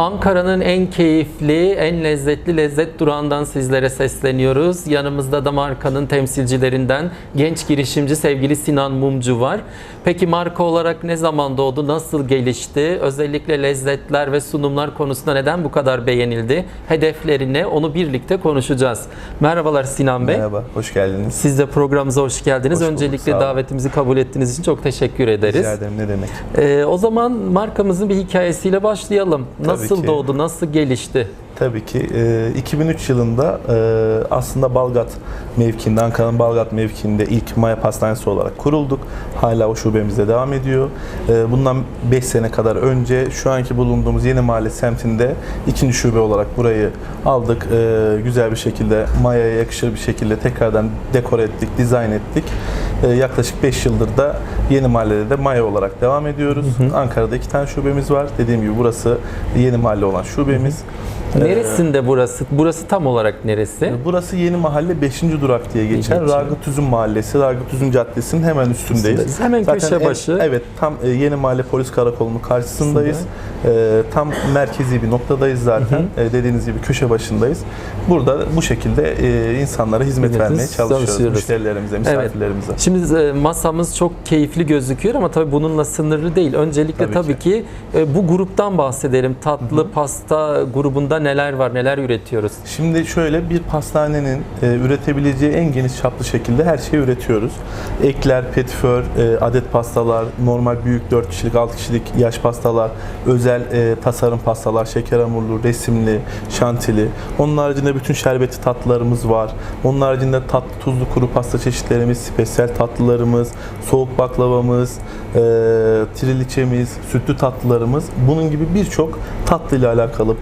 Ankara'nın en keyifli, en lezzetli lezzet durağından sizlere sesleniyoruz. Yanımızda da markanın temsilcilerinden genç girişimci sevgili Sinan Mumcu var. Peki marka olarak ne zaman doğdu, nasıl gelişti? Özellikle lezzetler ve sunumlar konusunda neden bu kadar beğenildi? Hedefleri ne? Onu birlikte konuşacağız. Merhabalar Sinan Bey. Merhaba, hoş geldiniz. Siz de programımıza hoş geldiniz. Hoş bulduk, Öncelikle davetimizi kabul ettiğiniz için çok teşekkür ederiz. Rica ederim, ne demek. Ee, o zaman markamızın bir hikayesiyle başlayalım. Nasıl ki. doğdu, nasıl gelişti? Tabii ki e, 2003 yılında e, aslında Balgat mevkiinde, Ankara'nın Balgat mevkiinde ilk Maya Pastanesi olarak kurulduk. Hala o şubemizde devam ediyor. E, bundan 5 sene kadar önce şu anki bulunduğumuz Yeni Mahalle semtinde ikinci şube olarak burayı aldık. E, güzel bir şekilde Maya'ya yakışır bir şekilde tekrardan dekore ettik, dizayn ettik. E, yaklaşık 5 yıldır da Yeni Mahalle'de de Maya olarak devam ediyoruz. Ankara'da iki tane şubemiz var. Dediğim gibi burası Yeni Mahalle olan şubemiz. E, Neresinde burası? Burası tam olarak neresi? Burası Yeni Mahalle 5. durak diye geçer. Ragıp Üzüm Mahallesi, Ragıp Üzüm Caddesi'nin hemen üstündeyiz. Üstündeyiz. Hemen köşe en- başı. evet, tam e, Yeni Mahalle Polis Karakolu'nun karşısındayız. E, tam merkezi bir noktadayız zaten. E, dediğiniz gibi köşe başındayız. Burada bu şekilde e, insanlara hizmet Hizmetiniz vermeye çalışıyoruz. çalışıyoruz. Müşterilerimize, misafirlerimize. Şimdi e, masamız çok keyifli gözüküyor ama tabii bununla sınırlı değil. Öncelikle tabii, Tabii ki, e, bu gruptan bahsedelim. Tatlı pasta grubunda neler var, neler üretiyoruz? Şimdi şöyle bir pastanenin e, üretebileceği en geniş çaplı şekilde her şeyi üretiyoruz. Ekler, petiför, e, adet pastalar, normal büyük 4 kişilik, 6 kişilik yaş pastalar, özel e, tasarım pastalar, şeker hamurlu, resimli, şantili. Onun haricinde bütün şerbetli tatlılarımız var. Onun haricinde tatlı, tuzlu, kuru pasta çeşitlerimiz, spesiyel tatlılarımız, soğuk baklavamız, e, triliçemiz, sütlü tatlılarımız. Bunun gibi birçok tatlı ile alakalı,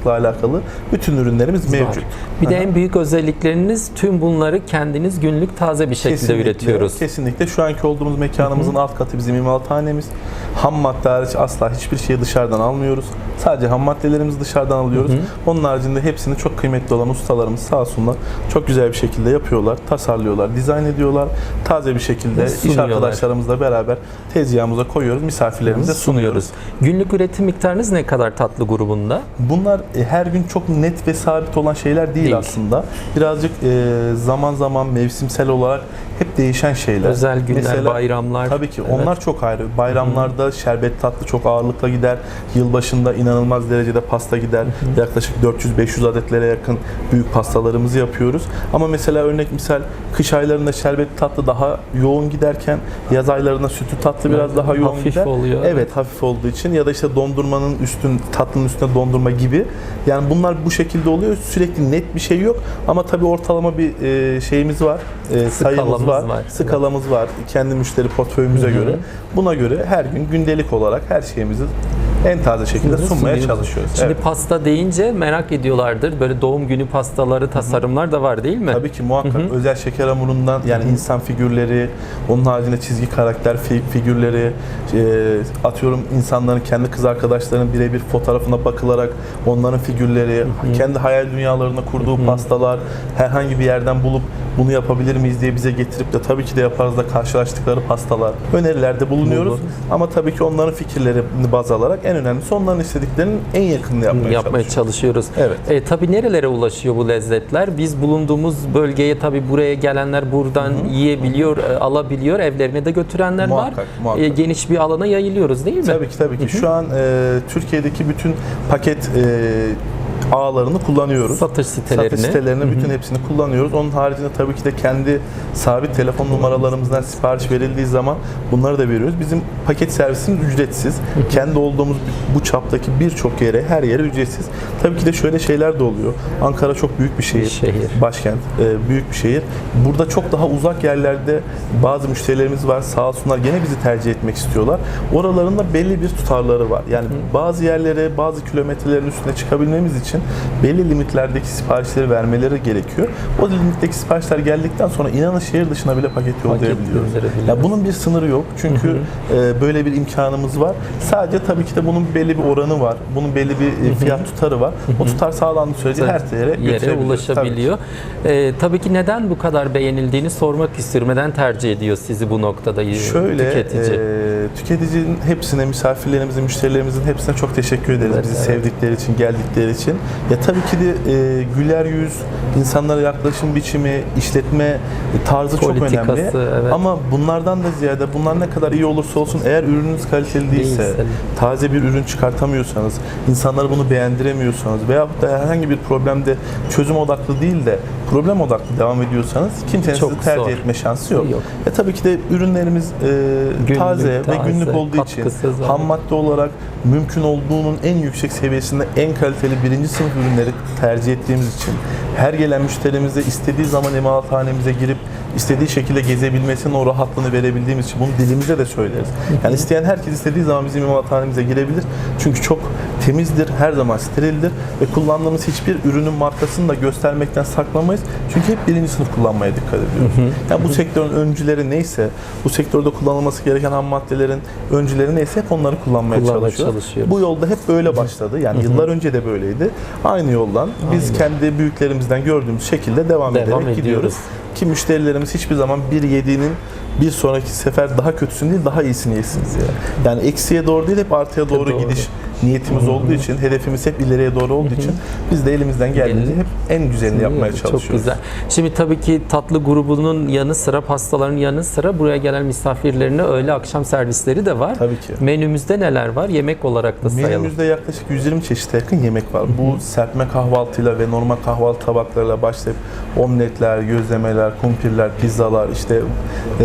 pastacılıkla alakalı bütün ürünlerimiz mevcut. Var. Bir de en büyük özellikleriniz tüm bunları kendiniz günlük taze bir şekilde üretiyoruz. Kesinlikle. Şu anki olduğumuz mekanımızın alt katı bizim imalathanemiz. Ham madde hariç asla hiçbir şeyi dışarıdan almıyoruz. Sadece ham maddelerimizi dışarıdan alıyoruz. Onun haricinde hepsini çok kıymetli olan ustalarımız sağ olsunlar. Çok güzel bir şekilde yapıyorlar, tasarlıyorlar, dizayn ediyorlar. Taze bir şekilde iş arkadaşlarımızla beraber tezgahımıza koyuyoruz, misafirlerimize sunuyoruz. Günlük üretim miktarınız ne kadar tatlı grubunda? Bunlar e, her gün çok net ve sabit olan şeyler değil, Değil. aslında. Birazcık e, zaman zaman mevsimsel olarak hep değişen şeyler. Özel günler, Mesela- bayramlar. Tabii ki Evet. onlar çok ayrı. Bayramlarda şerbet tatlı çok ağırlıkla gider. Yılbaşında inanılmaz derecede pasta gider. Yaklaşık 400-500 adetlere yakın büyük pastalarımızı yapıyoruz. Ama mesela örnek misal kış aylarında şerbet tatlı daha yoğun giderken yaz aylarında sütlü tatlı biraz daha yoğun Hafif gider. oluyor. Evet hafif olduğu için ya da işte dondurmanın üstün tatlının üstüne dondurma gibi. Yani bunlar bu şekilde oluyor. Sürekli net bir şey yok ama tabii ortalama bir e, şeyimiz var. E, sayımız Skalamız var. var. Skalamız var. Kendi müşteri portföyümüze göre. Buna göre her gün gündelik olarak her şeyimizi en taze şekilde sunmaya Sunuyoruz. çalışıyoruz. Şimdi Evet. pasta deyince merak ediyorlardır. Böyle doğum günü pastaları, tasarımlar da var değil mi? Tabii ki muhakkak özel şeker hamurundan yani insan figürleri, onun haricinde çizgi karakter fi- figürleri, e, atıyorum insanların kendi kız arkadaşlarının birebir fotoğrafına bakılarak onların figürleri, kendi hayal dünyalarına kurduğu pastalar, herhangi bir yerden bulup bunu yapabilir miyiz diye bize getirip de tabii ki de yaparız da karşılaştıkları pastalar, önerilerde bulunuyoruz. Bulunur. Ama tabii ki onların fikirlerini baz alarak en önemlisi onların istediklerinin en yakınını yapmaya, yapmaya çalışıyoruz. çalışıyoruz. Evet. E, tabii nerelere ulaşıyor bu lezzetler? Biz bulunduğumuz bölgeye tabii buraya gelenler buradan yiyebiliyor, e, alabiliyor, evlerine de götürenler Muhakkak, var. muhakkak. E, geniş bir alana yayılıyoruz değil mi? Tabii ki tabii ki. Şu an e, Türkiye'deki bütün paket e, ağlarını kullanıyoruz. Satış sitelerini. Satış sitelerini bütün hepsini kullanıyoruz. Onun haricinde tabii ki de kendi sabit telefon numaralarımızdan sipariş verildiği zaman bunları da veriyoruz. Bizim paket servisimiz ücretsiz. kendi olduğumuz bu çaptaki birçok yere, her yere ücretsiz. Tabii ki de şöyle şeyler de oluyor. Ankara çok büyük bir şehir. Şehir. Başkent, e, büyük bir şehir. Burada çok daha uzak yerlerde bazı müşterilerimiz var. Sağ olsunlar gene bizi tercih etmek istiyorlar. Oraların da belli bir tutarları var. Yani bazı yerlere, bazı kilometrelerin üstüne çıkabilmemiz için belli limitlerdeki siparişleri vermeleri gerekiyor. O limitteki siparişler geldikten sonra inanın şehir dışına bile paket yollayabiliyoruz. Ya bunun bir sınırı yok. Çünkü e, böyle bir imkanımız var. Sadece tabii ki de bunun belli bir oranı var. Bunun belli bir e, fiyat tutarı var. O tutar sağlandığı sürece her yere yere götürebiliyoruz. Tabii ulaşabiliyor. Ee, tabii ki neden bu kadar beğenildiğini sormak istiyorum. Neden tercih ediyor sizi bu noktada Şöyle, tüketici? e, tüketicinin hepsine, misafirlerimizin, müşterilerimizin hepsine çok teşekkür ederiz. Evet, Bizi evet. sevdikleri için, geldikleri için. Ya tabii ki de e, güler yüz, insanlara yaklaşım biçimi, işletme tarzı çok Politikası, önemli. evet. Ama bunlardan da ziyade bunlar ne kadar iyi olursa olsun eğer ürününüz kaliteli değilse, Değilse. taze bir ürün çıkartamıyorsanız, insanlara bunu beğendiremiyorsanız veya da herhangi bir problemde çözüm odaklı değil de problem odaklı devam ediyorsanız kimsenin Çok sizi tercih zor. etme şansı yok. Yok. E tabii ki de ürünlerimiz e, Günlük, taze, taze, ve günlük olduğu için katkısız, ham madde olarak mümkün olduğunun en yüksek seviyesinde en kaliteli birinci sınıf ürünleri tercih ettiğimiz için her gelen müşterimize istediği zaman imalathanemize girip istediği şekilde gezebilmesinin o rahatlığını verebildiğimiz için bunu dilimize de söyleriz. Yani isteyen herkes istediği zaman bizim imalathanemize girebilir. Çünkü çok temizdir, her zaman sterildir ve kullandığımız hiçbir ürünün markasını da göstermekten saklamayız. Çünkü hep birinci sınıf kullanmaya dikkat ediyoruz. Yani bu sektörün öncüleri neyse, bu sektörde kullanılması gereken ham maddelerin öncüleri neyse hep onları kullanmaya Kullanmaya çalışıyoruz. çalışıyoruz. Bu yolda hep böyle başladı. Yani yıllar önce de böyleydi. Aynı yoldan biz Aynen. kendi büyüklerimizden gördüğümüz şekilde devam, Devam ederek ediyoruz. gidiyoruz. Ki müşterilerimiz hiçbir zaman bir yediğinin bir sonraki sefer daha kötüsünü değil daha iyisini yesiniz yani. Yani eksiye doğru değil hep artıya doğru, Doğru. gidiş niyetimiz olduğu için, hedefimiz hep ileriye doğru olduğu için biz de elimizden geldiğince hep en güzelini yapmaya çalışıyoruz. Çok güzel. Şimdi tabii ki tatlı grubunun yanı sıra pastaların yanı sıra buraya gelen misafirlerine öğle akşam servisleri de var. Tabii ki. Menümüzde neler var? Yemek olarak da sayalım. Menümüzde yaklaşık 120 çeşite yakın yemek var. Bu serpme kahvaltıyla ve normal kahvaltı tabaklarıyla başlayıp omletler, gözlemeler, kumpirler, pizzalar, işte e,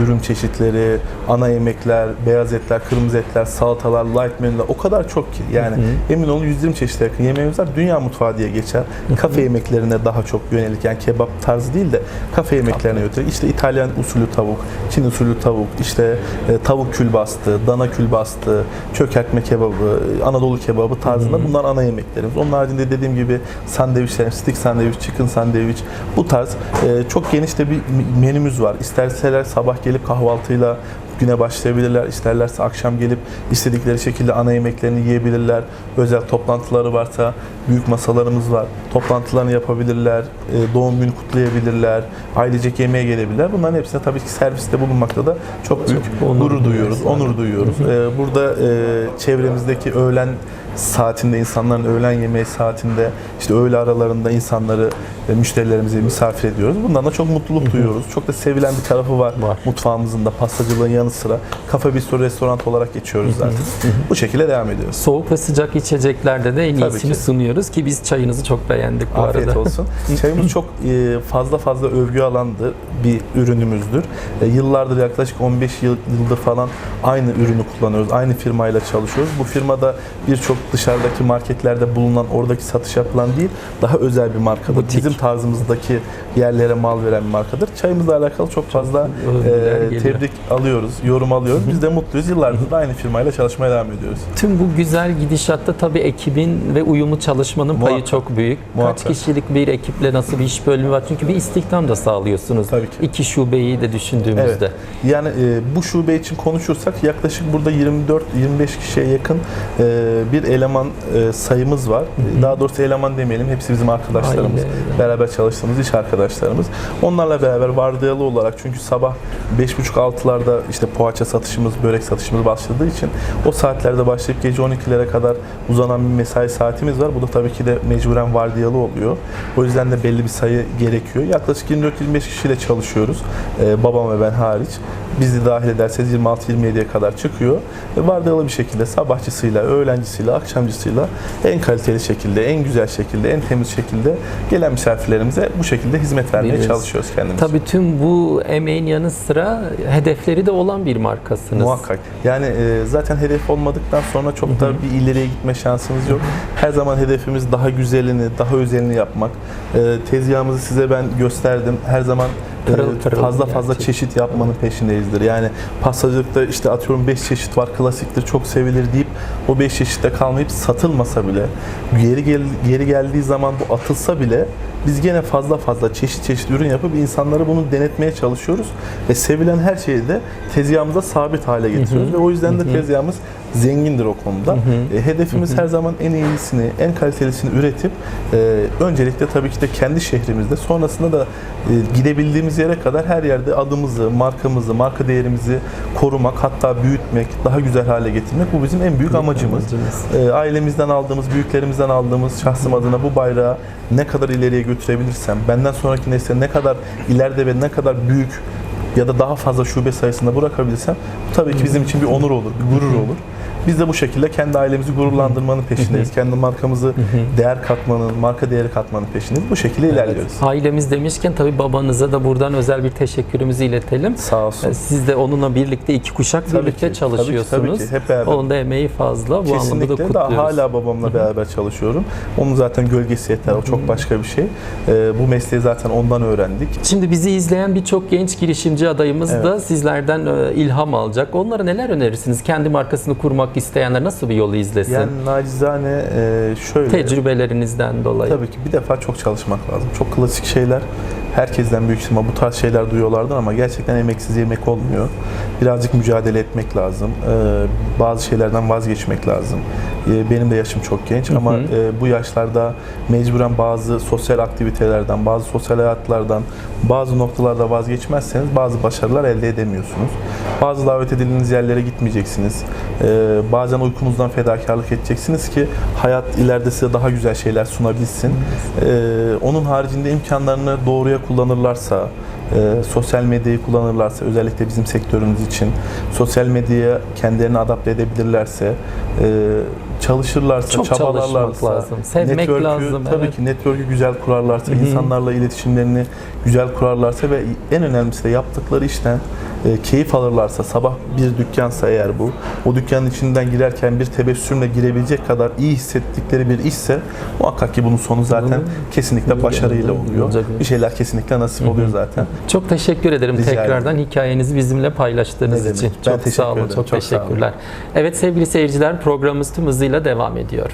dürüm çeşitleri, ana yemekler, beyaz etler, kırmızı etler, salatalar, light menüler o kadar çok ki. Yani emin olun 120 çeşite yakın yemeğimiz var. Dünya mutfağı diye geçer. Kafe yemeklerine daha çok yönelik yani kebap tarzı değil de kafe yemeklerine yönelik. İşte İtalyan usulü tavuk, Çin usulü tavuk, işte e, tavuk külbastı, dana külbastı, çökertme kebabı, Anadolu kebabı tarzında bunlar ana yemeklerimiz. Onun haricinde dediğim gibi sandviçler, stick sandviç, chicken sandviç bu tarz e, çok geniş de bir menümüz var. İsterseler sabah gelip kahvaltıyla güne başlayabilirler. İsterlerse akşam gelip istedikleri şekilde ana yemeklerini yiyebilirler. Özel toplantıları varsa büyük masalarımız var. Toplantılarını yapabilirler. e, Doğum günü kutlayabilirler. Ailecek yemeğe gelebilirler. Bunların hepsine tabii ki serviste bulunmakta da çok büyük onur gurur duyuyoruz, onur duyuyoruz. E, Burada e, çevremizdeki öğlen saatinde insanların öğlen yemeği saatinde işte öğle aralarında insanları müşterilerimizi misafir ediyoruz. Bundan da çok mutluluk duyuyoruz. Çok da sevilen bir tarafı var, Var. mutfağımızın da pastacılığın yanı sıra kafe bistro restoran olarak geçiyoruz zaten. Bu şekilde devam ediyoruz. Soğuk ve sıcak içeceklerde de en Tabii iyisini ki. sunuyoruz ki biz çayınızı çok beğendik bu Afiyet arada. olsun. Çayımız çok e, fazla fazla övgü alandı bir ürünümüzdür. E, Yıllardır yaklaşık 15 yıl, yıldır falan aynı ürünü kullanıyoruz. Aynı firmayla çalışıyoruz. Bu firmada birçok dışarıdaki marketlerde bulunan, oradaki satış yapılan değil, daha özel bir markadır. Butik. Bizim tarzımızdaki yerlere mal veren bir markadır. Çayımızla alakalı çok fazla övgüler e, tebrik alıyoruz, yorum alıyoruz. Biz de mutluyuz. Yıllardır da aynı firmayla çalışmaya devam ediyoruz. Tüm bu güzel gidişatta tabii ekibin ve uyumlu çalışmanın payı Muhakkak. çok büyük. Muhakkak. Kaç kişilik bir ekiple nasıl bir iş bölümü var? Çünkü bir istihdam da sağlıyorsunuz. Tabii ki. İki şubeyi de düşündüğümüzde. Evet. Yani e, bu şube için konuşursak yaklaşık burada 24-25 kişiye yakın e, bir eleman e, sayımız var. Daha doğrusu eleman demeyelim. Hepsi bizim arkadaşlarımız. Aynen. Beraber çalıştığımız iş arkadaşlarımız. Onlarla beraber vardiyalı olarak çünkü sabah 5.30-6'larda işte poğaça satışımız, börek satışımız başladığı için o saatlerde başlayıp gece 12'lere kadar uzanan bir mesai saatimiz var. Bu da tabii ki de mecburen vardiyalı oluyor. O yüzden de belli bir sayı gerekiyor. Yaklaşık 24-25 kişiyle çalışıyoruz. Ee, babam ve ben hariç. Bizi dahil ederseniz 26-27'ye kadar çıkıyor. Ve vardiyalı bir şekilde sabahçısıyla, öğlencisiyle, akşamcısıyla en kaliteli şekilde, en güzel şekilde, en temiz şekilde gelen misafirlerimize bu şekilde hizmet vermeye Veriyoruz. çalışıyoruz kendimiz. Tabii tüm bu emeğin yanı sıra hedefleri de olan bir markasınız. Muhakkak. Yani e, zaten hedef olmadıktan sonra çok da bir ileriye gitme şansımız yok. Her zaman hedefimiz daha güzelini, daha özelini yapmak. E, tezgahımızı size ben gösterdim. Her zaman Pırıl e, pırıl fazla fazla gerçek. çeşit yapmanın peşindeyizdir. Yani pastacılıkta işte atıyorum 5 çeşit var klasiktir çok sevilir deyip o 5 çeşitte kalmayıp satılmasa bile geri gel, geri geldiği zaman bu atılsa bile biz gene fazla fazla çeşit çeşit ürün yapıp insanlara bunu denetmeye çalışıyoruz ve sevilen her şeyi de tezgahımıza sabit hale getiriyoruz ve o yüzden de tezgahımız zengindir o konuda. E, hedefimiz her zaman en iyisini, en kalitelisini üretip e, öncelikle tabii ki de kendi şehrimizde sonrasında da e, gidebildiğimiz yere kadar her yerde adımızı, markamızı, marka değerimizi korumak, hatta büyütmek, daha güzel hale getirmek bu bizim en büyük amacımız. amacımız. E, ailemizden aldığımız, büyüklerimizden aldığımız şahsım adına bu bayrağı ne kadar ileriye götürebilirsem, benden sonraki nesle ne kadar ileride ve ne kadar büyük ya da daha fazla şube sayısında bırakabilirsem tabii ki bizim için bir onur olur, bir gurur olur. Biz de bu şekilde kendi ailemizi gururlandırmanın peşindeyiz. Kendi markamızı değer katmanın, marka değeri katmanın peşindeyiz. Bu şekilde ilerliyoruz. Ailemiz demişken tabii babanıza da buradan özel bir teşekkürümüzü iletelim. Sağ olsun. Siz de onunla birlikte iki kuşak Tabii birlikte ki, tabii ki, çalışıyorsunuz. tabii ki. Hep beraber. Onun da emeği fazla. Bu anlamda da Kesinlikle daha kutluyoruz. hala babamla beraber çalışıyorum. Onun zaten gölgesi yeter. O çok başka bir şey. Ee, bu mesleği zaten ondan öğrendik. Şimdi bizi izleyen birçok genç girişimci adayımız da sizlerden e, ilham alacak. Onlara neler önerirsiniz? Kendi markasını kurmak isteyenler nasıl bir yolu izlesin? Yani nacizane e, şöyle. Tecrübelerinizden dolayı. Tabii ki bir defa çok çalışmak lazım. Çok klasik şeyler. Herkesten büyük ihtimal bu tarz şeyler duyuyorlardır ama gerçekten emeksiz yemek olmuyor. Birazcık mücadele etmek lazım. Ee, bazı şeylerden vazgeçmek lazım. Ee, benim de yaşım çok genç ama e, bu yaşlarda mecburen bazı sosyal aktivitelerden, bazı sosyal hayatlardan, bazı noktalarda vazgeçmezseniz bazı başarılar elde edemiyorsunuz. Bazı davet edildiğiniz yerlere gitmeyeceksiniz. Ee, bazen uykunuzdan fedakarlık edeceksiniz ki hayat ileride size daha güzel şeyler sunabilsin. Ee, onun haricinde imkanlarını doğruya kullanırlarsa, e, sosyal medyayı kullanırlarsa özellikle bizim sektörümüz için sosyal medyaya kendilerini adapte edebilirlerse e, çalışırlarsa, Çok çabalarlarsa, lazım. Sevmek network'ü- lazım, Tabii evet. ki network'ü güzel kurarlarsa, insanlarla iletişimlerini güzel kurarlarsa ve en önemlisi de yaptıkları işten e, keyif alırlarsa, sabah bir dükkansa eğer bu, o dükkanın içinden girerken bir tebessümle girebilecek kadar iyi hissettikleri bir işse muhakkak ki bunun sonu zaten kesinlikle başarıyla oluyor. Bir şeyler kesinlikle nasip oluyor zaten. Çok teşekkür ederim Rica tekrardan hikayenizi bizimle paylaştığınız için. Ben Çok sağ olun, ederim. çok, Çok teşekkürler. Evet sevgili seyirciler programımız tüm hızıyla devam ediyor.